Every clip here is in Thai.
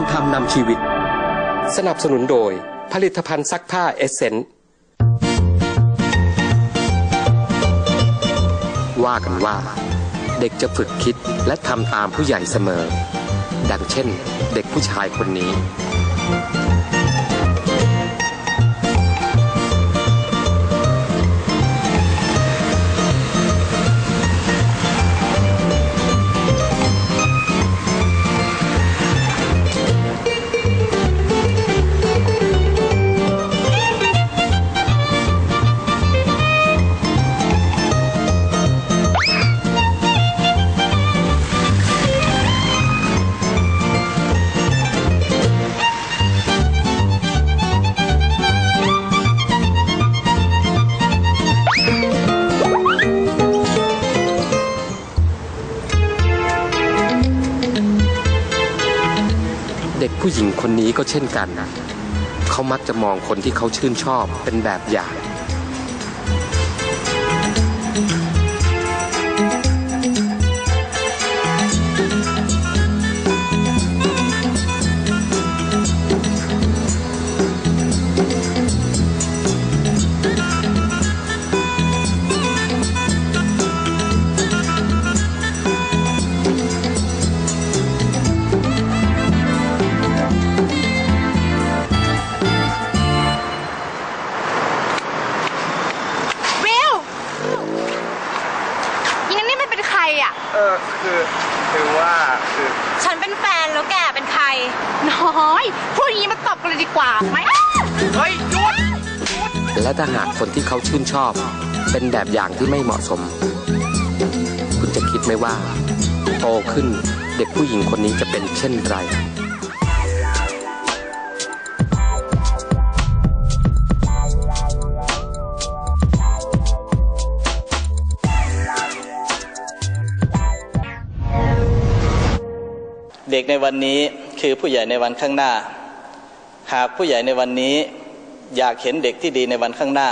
รธรรมนำชีวิต สนับสนุนโดย ผลิตภัณฑ์ซักผ้าเอเซนต์ว่ากันว่า เด็กจะฝึกคิดและทำตามผู้ใหญ่เสมอ ดังเช่น เด็กผู้ชายคนนี้ ผู้หญิงคนนี้ก็เช่นกันนะเขามักจะมองคนที่เขาชื่นชอบเป็นแบบอย่าง เป็นใครอะ เออคือคือว่าคือฉันเป็นแฟนแล้วแกเป็นใคร น้อย พูดอย่างนี้มาตบกันเลยดีกว่าไหมเฮ้ยหยุดและถ้าหากคนที่เขาชื่นชอบ เป็นแบบอย่างที่ไม่เหมาะสม คุณจะคิดไหมว่า โตขึ้นเด็กผู้หญิงคนนี้จะเป็นเช่นไร เด็กในวันนี้คือผู้ใหญ่ในวันข้างหน้า หากผู้ใหญ่ในวันนี้อยากเห็นเด็กที่ดีในวันข้างหน้า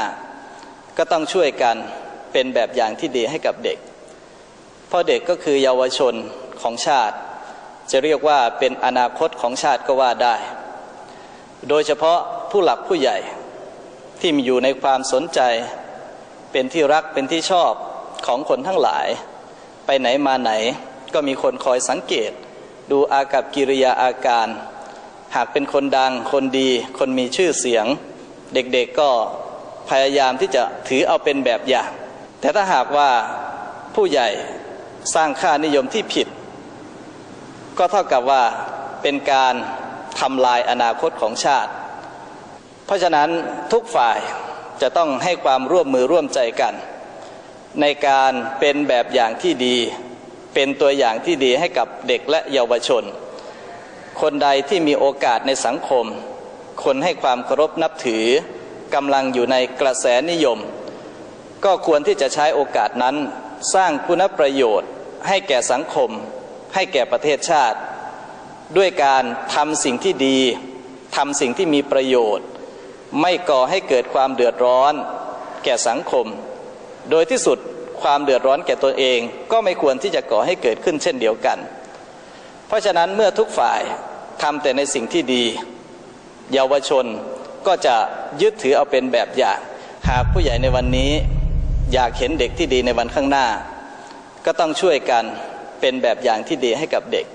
ก็ต้องช่วยกันเป็นแบบอย่างที่ดีให้กับเด็ก เพราะเด็กก็คือเยาวชนของชาติ จะเรียกว่าเป็นอนาคตของชาติก็ว่าได้ โดยเฉพาะผู้หลักผู้ใหญ่ที่มีอยู่ในความสนใจ เป็นที่รักเป็นที่ชอบของคนทั้งหลาย ไปไหนมาไหนก็มีคนคอยสังเกต ดูอากับกิริยาอาการ หากเป็นคนดังคนดี คนมีชื่อเสียง เด็กๆก็พยายามที่จะถือเอาเป็นแบบอย่าง แต่ถ้าหากว่าผู้ใหญ่สร้างค่านิยมที่ผิด ก็เท่ากับว่าเป็นการทำลายอนาคตของชาติ เพราะฉะนั้นทุกฝ่ายจะต้องให้ความร่วมมือร่วมใจกัน ในการเป็นแบบอย่างที่ดี เป็นตัวอย่างที่ดีให้กับเด็กและเยาวชน คนใดที่มีโอกาสในสังคม คนให้ความเคารพนับถือกำลังอยู่ในกระแสนิยม ก็ควรที่จะใช้โอกาสนั้นสร้างคุณประโยชน์ ให้แก่สังคม ให้แก่ประเทศชาติ ด้วยการทำสิ่งที่ดีทำสิ่งที่มีประโยชน์ ไม่ก่อให้เกิดความเดือดร้อน แก่สังคม โดยที่สุด ความเดือดร้อนแก่ตนเอง ก็ไม่ควรที่จะก่อให้เกิดขึ้นเช่นเดียวกัน เพราะฉะนั้นเมื่อทุกฝ่ายทำแต่ในสิ่งที่ดี เยาวชนก็จะยึดถือเอาเป็นแบบอย่าง หากผู้ใหญ่ในวันนี้อยากเห็นเด็กที่ดีในวันข้างหน้า ก็ต้องช่วยกันเป็นแบบอย่างที่ดีให้กับเด็ก